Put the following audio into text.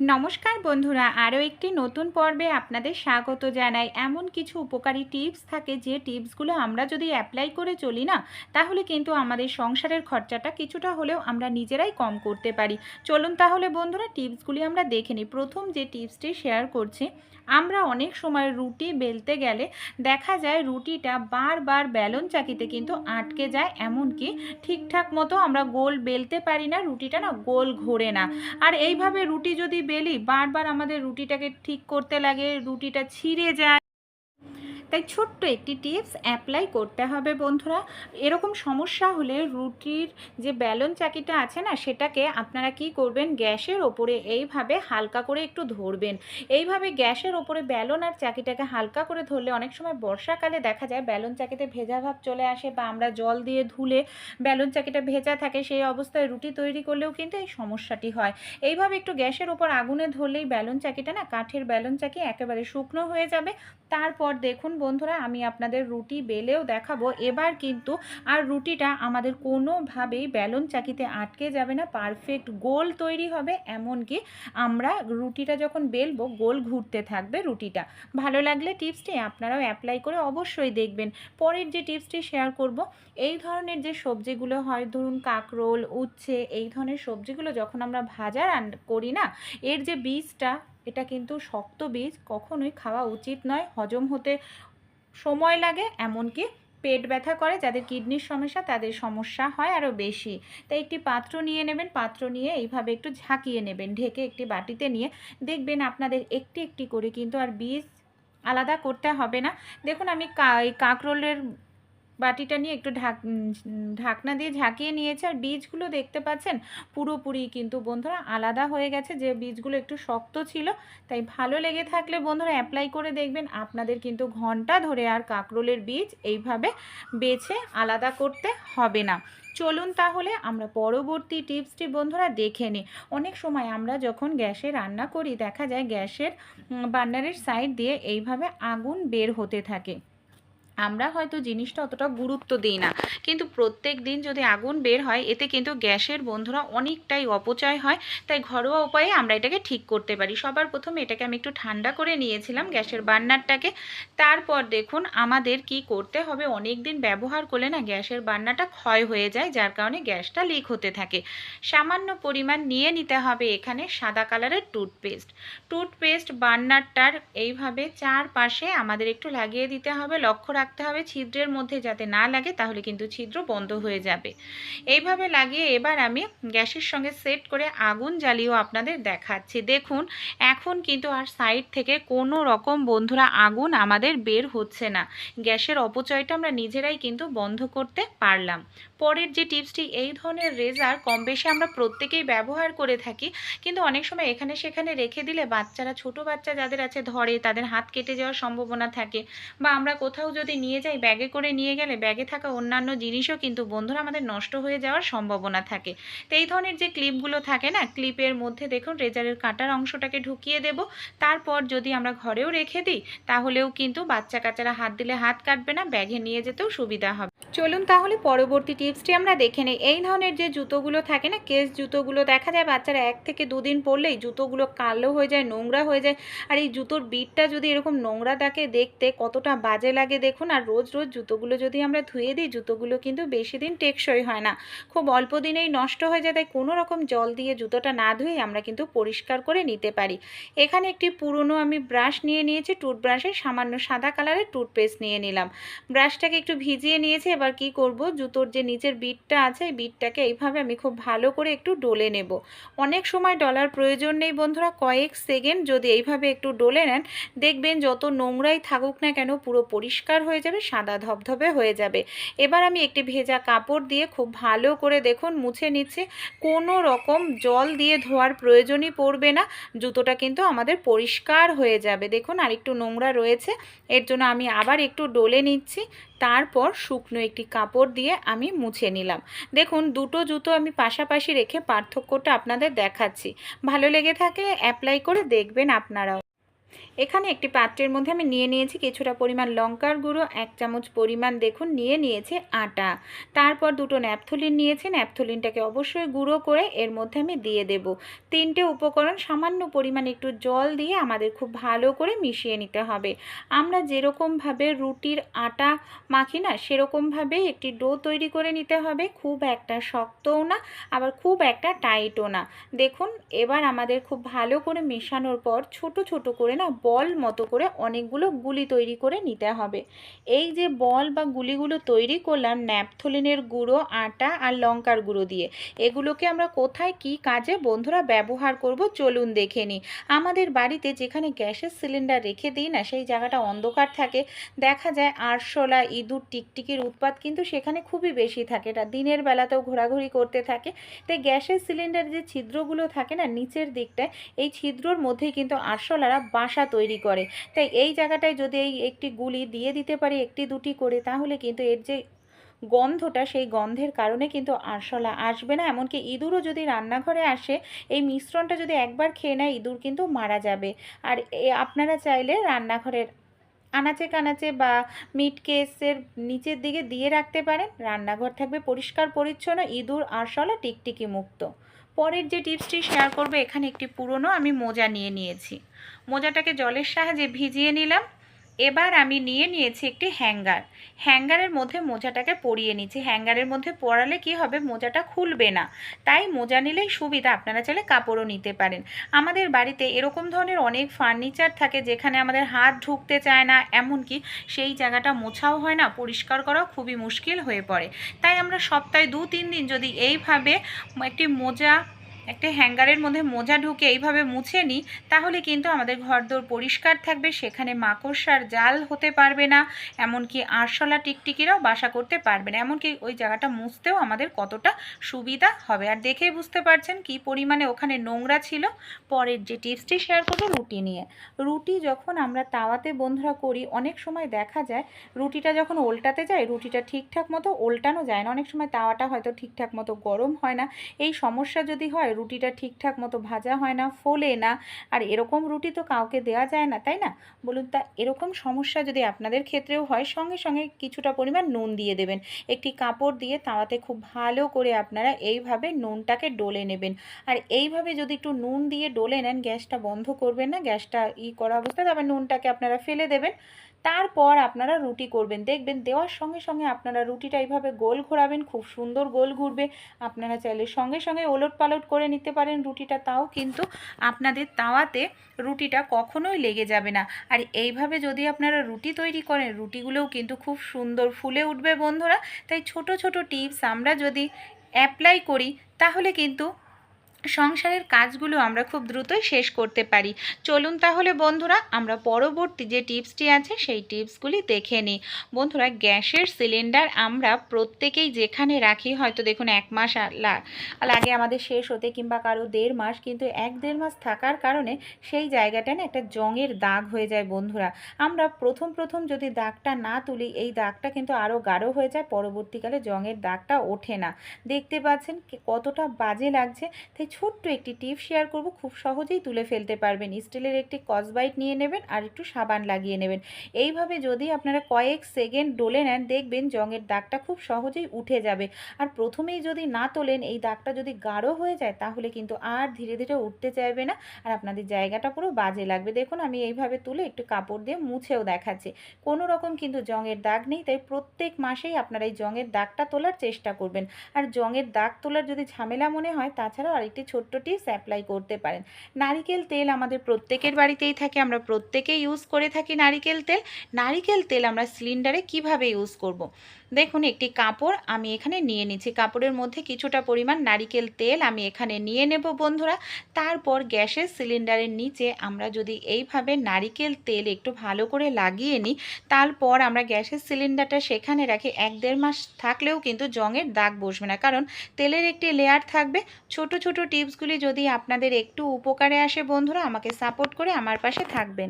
নমস্কার বন্ধুরা, আরও একটি নতুন পর্বে আপনাদের স্বাগত জানাই। এমন কিছু উপকারী টিপস থাকে যে টিপসগুলো আমরা যদি অ্যাপ্লাই করে চলি না, তাহলে কিন্তু আমাদের সংসারের খরচাটা কিছুটা হলেও আমরা নিজেরাই কম করতে পারি। চলুন তাহলে বন্ধুরা, টিপসগুলি আমরা দেখে নিই। প্রথম যে টিপসটি শেয়ার করছি, আমরা অনেক সময় রুটি বেলতে গেলে দেখা যায় রুটিটা বারবার বেলন চাকিতে কিন্তু আটকে যায়, এমনকি ঠিকঠাক মতো আমরা গোল বেলতে পারি না, রুটিটা না গোল ঘোরে না। আর এইভাবে রুটি যদি বেলি বারবার আমাদের রুটিটাকে ঠিক করতে লাগে রুটিটা ছিঁড়ে যায়। তাই ছোট্ট একটি টিপস অ্যাপ্লাই করতে হবে বন্ধুরা। এরকম সমস্যা হলে রুটির যে ব্যালন চাকিটা আছে না, সেটাকে আপনারা কি করবেন? গ্যাসের ওপরে এইভাবে হালকা করে একটু ধরবেন। এইভাবে গ্যাসের ওপরে ব্যালন আর চাকিটাকে হালকা করে ধরলে অনেক সময় বর্ষাকালে দেখা যায় ব্যালন চাকিতে ভেজা ভাব চলে আসে বা আমরা জল দিয়ে ধুলে ব্যালন চাকিটা ভেজা থাকে, সেই অবস্থায় রুটি তৈরি করলেও কিন্তু এই সমস্যাটি হয়। এইভাবে একটু গ্যাসের ওপর আগুনে ধরলেই ব্যালন চাকিটা না, কাঠের ব্যালন চাকি একেবারে শুকনো হয়ে যাবে। তারপর দেখুন বন্ধুরা, আমি আপনাদের রুটি বেলেও দেখাবো। এবার কিন্তু আর রুটিটা আমাদের কোনোভাবেই ব্যালন চাকিতে আটকে যাবে না। পারফেক্ট গোল তৈরি হবে, এমনকি আমরা রুটিটা যখন বেলবো, গোল ঘুরতে থাকবে রুটিটা। ভালো লাগলে টিপসটি আপনারাও অ্যাপ্লাই করে অবশ্যই দেখবেন। পরের যে টিপসটি শেয়ার করব, এই ধরনের যে সবজিগুলো হয়, ধরুন কাকরোল, উচ্ছে, এই ধরনের সবজিগুলো যখন আমরা ভাজা করি না, এর যে বীজটা, এটা কিন্তু শক্ত বীজ, কখনোই খাওয়া উচিত নয়। হজম হতে সময় লাগে, এমনকি পেট ব্যথা করে, যাদের কিডনির সমস্যা, তাদের সমস্যা হয় আরও বেশি। তাই একটি পাত্র নিয়ে নেবেন, পাত্র নিয়ে এইভাবে একটু ঝাঁকিয়ে নেবেন, ঢেকে একটি বাটিতে নিয়ে দেখবেন আপনাদের একটি একটি করে কিন্তু আর বীজ আলাদা করতে হবে না। দেখুন আমি কাঁকরোলের বাটিটা নিয়ে একটু ঢাক ঢাকনা দিয়ে ঝাঁকিয়ে নিয়েছে। আর বীজগুলো দেখতে পাচ্ছেন, পুরোপুরি কিন্তু বন্ধুরা আলাদা হয়ে গেছে। যে বীজগুলো একটু শক্ত ছিল, তাই ভালো লেগে থাকলে বন্ধুরা অ্যাপ্লাই করে দেখবেন। আপনাদের কিন্তু ঘণ্টা ধরে আর কাঁকরোলের বীজ এইভাবে বেছে আলাদা করতে হবে না। চলুন তাহলে আমরা পরবর্তী টিপসটি বন্ধুরা দেখে নিই। অনেক সময় আমরা যখন গ্যাসে রান্না করি, দেখা যায় গ্যাসের বার্নারের সাইড দিয়ে এইভাবে আগুন বের হতে থাকে। আমরা হয়তো জিনিসটা অতটা গুরুত্ব দিই না। কিন্তু প্রত্যেক দিন যদি আগুন বের হয়, এতে কিন্তু গ্যাসের বন্ধুরা অনেকটাই অপচয় হয়। তাই ঘরোয়া উপায়ে আমরা এটাকে ঠিক করতে পারি। সবার প্রথমে এটাকে আমি একটু ঠান্ডা করে নিয়েছিলাম গ্যাসের বার্নারটাকে। তারপর দেখুন আমাদের কি করতে হবে। অনেক দিন ব্যবহার করলে না গ্যাসের বার্নারটা ক্ষয় হয়ে যায়, যার কারণে গ্যাসটা লিক হতে থাকে। সামান্য পরিমাণ নিয়ে নিতে হবে এখানে সাদা কালারের টুথপেস্ট। টুথপেস্ট বার্নারটার এইভাবে চারপাশে আমাদের একটু লাগিয়ে দিতে হবে। লক্ষ্য রাখতে হবে ছিদ্রের মধ্যে যাতে না লাগে, তাহলে কিন্তু ছিদ্র বন্ধ হয়ে যাবে। এইভাবে লাগিয়ে এবার আমি গ্যাসের সঙ্গে সেট করে আগুন জ্বালিয়েও আপনাদের দেখাচ্ছি। দেখুন, এখন কিন্তু আর সাইড থেকে কোনো রকম বন্ধুরা আগুন আমাদের বের হচ্ছে না। গ্যাসের অপচয়টা আমরা নিজেরাই কিন্তু বন্ধ করতে পারলাম। পরের যে টিপসটি, এই ধরনের রেজার কম বেশি আমরা প্রত্যেকেই ব্যবহার করে থাকি, কিন্তু অনেক সময় এখানে সেখানে রেখে দিলে বাচ্চারা, ছোট বাচ্চা যাদের আছে, ধরে তাদের হাত কেটে যাওয়ার সম্ভাবনা থাকে, বা আমরা কোথাও যদি নিয়ে যাই ব্যাগে করে নিয়ে গেলে ব্যাগে থাকা অন্যান্য জিনিসও কিন্তু বন্ধুরা আমাদের নষ্ট হয়ে যাওয়ার সম্ভাবনা থাকে। তো এই ধরনের যে ক্লিপগুলো থাকে না ক্লিপের মধ্যে দেখুন রেজারের কাটার অংশটাকে ঢুকিয়ে দেব। তারপর যদি আমরা ঘরেও রেখে দিই, তাহলেও কিন্তু বাচ্চা কাচ্চারা হাত দিলে হাত কাটবে না ব্যাগে নিয়ে যেতেও সুবিধা হবে। চলুন তাহলে পরবর্তী টিপসটি আমরা দেখে নিই। এই ধরনের যে জুতোগুলো থাকে না কেস জুতোগুলো দেখা যায় বাচ্চারা এক থেকে দুদিন পরলেই জুতোগুলো কালো হয়ে যায়, নোংরা হয়ে যায়। আর এই জুতোর বিটটা যদি এরকম নোংরা থাকে দেখতে কতটা বাজে লাগে দেখুন। আর রোজ রোজ জুতোগুলো যদি আমরা ধুয়ে দিই, জুতোগুলো কিন্তু বেশি দিন টেকসই হয় না। খুব অল্প দিনেই নষ্ট হয়ে যায়, তাই কোনো রকম জল দিয়ে জুতোটা না ধুয়ে আমরা কিন্তু পরিষ্কার করে নিতে পারি। এখানে একটি পুরনো আমি ব্রাশ নিয়ে নিয়েছি টুথব্রাশে সামান্য সাদা কালারের টুথপেস্ট নিয়ে নিলাম। ব্রাশটাকে একটু ভিজিয়ে নিয়েছি, এবার কি করব? জুতোর যে নিচের বিটটা আছে, এই বিটটাকে এইভাবে আমি খুব ভালো করে একটু ডলে নেব। অনেক সময় ডলার প্রয়োজন নেই বন্ধুরা, কয়েক সেকেন্ড যদি এইভাবে একটু ডলে নেন, দেখবেন যত নোংরাই থাকুক না কেন, পুরো পরিষ্কার হয়ে যাবে, সাদা ধবধবে হয়ে যাবে। এবার আমি একটি ভেজা কাপড় দিয়ে খুব ভালো করে দেখুন, মুছে নিচ্ছি। কোনো রকম জল দিয়ে ধোয়ার প্রয়োজনই পড়বে না। জুতোটা কিন্তু আমাদের পরিষ্কার হয়ে যাবে। দেখুন আর একটু নোংরা রয়েছে। এর জন্য আমি আবার একটু ডলে নিচ্ছি। তারপর শুকনো একটি কাপড় দিয়ে আমি মুছে নিলাম। দেখুন, দুটো জুতো আমি পাশাপাশি রেখে পার্থক্যটা আপনাদের দেখাচ্ছি। ভালো লেগে থাকলে অ্যাপ্লাই করে দেখবেন আপনারাও। এখানে একটি পাত্রের মধ্যে আমি নিয়ে নিয়েছি কিছুটা পরিমাণ লঙ্কার গুঁড়ো, এক চামচ পরিমাণ দেখুন, নিয়ে নিয়েছে আটা। তারপর দুটো ন্যাপথলিন নিয়েছি, ন্যাপথলিনটাকে অবশ্যই গুঁড়ো করে এর মধ্যে আমি দিয়ে দেব। তিনটে উপকরণ সামান্য পরিমাণ একটু জল দিয়ে আমাদের খুব ভালো করে মিশিয়ে নিতে হবে। আমরা যেরকমভাবে রুটির আটা মাখি না, সেরকমভাবেই একটি ডো তৈরি করে নিতে হবে, খুব একটা শক্তও না, আবার খুব একটা টাইটও না। দেখুন, এবার আমাদের খুব ভালো করে মেশানোর পর ছোট ছোট করে না বল মতো করে অনেকগুলো গুলি তৈরি করে নিতে হবে। এই যে বল বা গুলিগুলো তৈরি করলাম ন্যাপথলিনের গুঁড়ো, আটা আর লঙ্কার গুঁড়ো দিয়ে, এগুলোকে আমরা কোথায় কি কাজে বন্ধুরা ব্যবহার করব চলুন দেখে নিই। আমাদের বাড়িতে যেখানে গ্যাসের সিলিন্ডার রেখে দিই না, সেই জায়গাটা অন্ধকার থাকে। দেখা যায় আরশোলা, ইঁদুর, টিকটিকির উৎপাত কিন্তু সেখানে খুবই বেশি থাকে। এটা দিনের বেলাতেও ঘোরাঘুরি করতে থাকে। তাই গ্যাসের সিলিন্ডার যে ছিদ্রগুলো থাকে না, নিচের দিকটায়, এই ছিদ্রর মধ্যেই কিন্তু আরশোলারা বাসা তৈরি করে। তাই এই জায়গাটায় যদি এই একটি গুলি দিয়ে দিতে পারি একটি দুটি করে, তাহলে কিন্তু এর যে গন্ধটা, সেই গন্ধের কারণে কিন্তু আরশোলা আসবে না। এমনকি ইঁদুরও যদি রান্নাঘরে আসে, এই মিশ্রণটা যদি একবার খেয়ে নেয়, ইঁদুর কিন্তু মারা যাবে। আর আপনারা চাইলে রান্নাঘরের আনাচে কানাচে বা মিট কেসের নিচের দিকে দিয়ে রাখতে পারেন। রান্নাঘর থাকবে পরিষ্কার, পরিচ্ছন্ন, ইঁদুর, আরশোলা টিকটিকি মুক্ত। পরের যে টিপসটি শেয়ার করব, এখানে একটি পুরনো আমি মোজা নিয়ে নিয়েছি। মোজাটাকে জলের সাহায্যে ভিজিয়ে নিলাম। এবার আমি নিয়ে নিয়েছি একটি হ্যাঙ্গার। হ্যাঙ্গারের মধ্যে মোজাটাকে পরিয়ে নিচ্ছি। হ্যাঙ্গারের মধ্যে পরালে কি হবে? মোজাটা খুলবে না। তাই মোজা নিলেই সুবিধা। আপনারা চাইলে কাপড়ও নিতে পারেন। আমাদের বাড়িতে এরকম ধরনের অনেক ফার্নিচার থাকে যেখানে আমাদের হাত ঢুকতে চায় না। এমনকি সেই জায়গাটা মোছাও হয় না, পরিষ্কার করাও খুবই মুশকিল হয়ে পড়ে। তাই আমরা সপ্তাহে দু তিন দিন যদি এইভাবে একটি মোজা একটা হ্যাঙ্গারের মধ্যে মোজা ঢুকে এইভাবে মুছে নিই তাহলে কিন্তু আমাদের ঘরদোর পরিষ্কার থাকবে, সেখানে মাকড়সার জাল হতে পারবে না, এমনকি আরশোলা টিকটিকিরাও বাসা করতে পারবে না, এমনকি ওই জায়গাটা মুছতেও আমাদের কতটা সুবিধা হবে। আর দেখেই বুঝতে পারছেন কি পরিমাণে ওখানে নোংরা ছিল? পরের যে টিপসটি শেয়ার করব, রুটি নিয়ে। রুটি যখন আমরা তাওয়াতে বন্ধুরা করি, অনেক সময় দেখা যায় রুটিটা যখন ওল্টাতে যায়, রুটিটা ঠিকঠাক মতো ওল্টানো যায় না, অনেক সময় তাওয়াটা হয়তো ঠিকঠাক মতো গরম হয় না। এই সমস্যা যদি হয় রুটিটা ঠিকঠাক মতো ভাজা হয় না, ফোলে না। আর এরকম রুটি তো কাউকে দেওয়া যায় না, তাই না? বলুন তা, এরকম সমস্যা যদি আপনাদের ক্ষেত্রেও হয়, সঙ্গে সঙ্গে কিছুটা পরিমাণ নুন দিয়ে দেবেন। একটি কাপড় দিয়ে তাওয়াতে খুব ভালো করে আপনারা এইভাবে নুনটাকে ডলে নেবেন। আর এইভাবে যদি একটু নুন দিয়ে ডলে নেন, গ্যাসটা বন্ধ করবেন না, গ্যাসটা ই করা অবস্থায়, তারপর নুনটাকে আপনারা ফেলে দেবেন। তারপর আপনারা রুটি করবেন। দেখবেন দেওয়ার সঙ্গে সঙ্গে আপনারা রুটিটা এইভাবে গোল ঘোরাবেন, খুব সুন্দর গোল ঘুরবে। আপনারা চাইলে সঙ্গে সঙ্গে ওলট পালট করে নিতে পারেন রুটিটা, তাও কিন্তু আপনাদের তাওয়াতে রুটিটা কখনোই লেগে যাবে না। আর এইভাবে যদি আপনারা রুটি তৈরি করেন, রুটিগুলোও কিন্তু খুব সুন্দর ফুলে উঠবে বন্ধুরা। তাই ছোট ছোট টিপস আমরা যদি অ্যাপ্লাই করি, তাহলে কিন্তু সংসারের কাজগুলো আমরা খুব দ্রুতই শেষ করতে পারি। চলুন তাহলে বন্ধুরা, আমরা পরবর্তী যে টিপসটি আছে, সেই টিপসগুলি দেখে নিই। বন্ধুরা, গ্যাসের সিলিন্ডার আমরা প্রত্যেকেই যেখানে রাখি, হয়তো দেখুন এক মাস লাগে আমাদের শেষ হতে কিংবা কারও দেড় মাস, কিন্তু এক দেড় মাস থাকার কারণে সেই জায়গাটা না একটা জঙের দাগ হয়ে যায় বন্ধুরা। আমরা প্রথম প্রথম যদি দাগটা না তুলি, এই দাগটা কিন্তু আরও গাঢ় হয়ে যায়, পরবর্তীকালে জঙের দাগটা ওঠে না। দেখতে পাচ্ছেন কতটা বাজে লাগছে ছোট্ট একটি টিপ শেয়ার করব। খুব সহজেই তুলে ফেলতে পারবেন। স্টিলের একটি কসবাইট নিয়ে নেবেন আর একটু সাবান লাগিয়ে নেবেন। এইভাবে যদি আপনারা কয়েক সেকেন্ড ডলে নেন, দেখবেন জঙের দাগটা খুব সহজেই উঠে যাবে। আর প্রথমেই যদি না তোলেন, এই দাগটা যদি গাঢ় হয়ে যায়, তাহলে কিন্তু আর ধীরে ধীরে উঠতে চাইবে না আর আপনাদের জায়গাটা পুরো বাজে লাগবে। দেখুন, আমি এইভাবে তুলে একটু কাপড় দিয়ে মুছেও দেখাচ্ছি। কোনো রকম কিন্তু জঙের দাগ নেই, তাই প্রত্যেক মাসেই আপনারা এই জঙের দাগটা তোলার চেষ্টা করবেন। আর জঙের দাগ তোলার যদি ঝামেলা মনে হয়, তাছাড়াও আরেকটি ছোট্ট টিপস অ্যাপ্লাই করতে পারেন নারিকেল তেল আমাদের প্রত্যেকের বাড়িতেই থাকে, আমরা প্রত্যেকেই ইউজ করে থাকি নারিকেল তেল নারিকেল তেল আমরা সিলিন্ডারে কীভাবে ইউজ করব। দেখুন, একটি কাপড় আমি এখানে নিয়ে নিচ্ছি। কাপড়ের মধ্যে কিছুটা পরিমাণ নারিকেল তেল আমি এখানে নিয়ে নেব বন্ধুরা। তারপর গ্যাসের সিলিন্ডারের নিচে আমরা যদি এইভাবে নারিকেল তেল একটু ভালো করে লাগিয়ে নিই, তারপর আমরা গ্যাসের সিলিন্ডারটা সেখানে রাখি। এক দেড় মাস থাকলেও কিন্তু জঙের দাগ বসবে না। কারণ তেলের একটি লেয়ার থাকবে। ছোট ছোট টিপসগুলি যদি আপনাদের একটু উপকারে আসে বন্ধুরা, আমাকে সাপোর্ট করে আমার পাশে থাকবেন।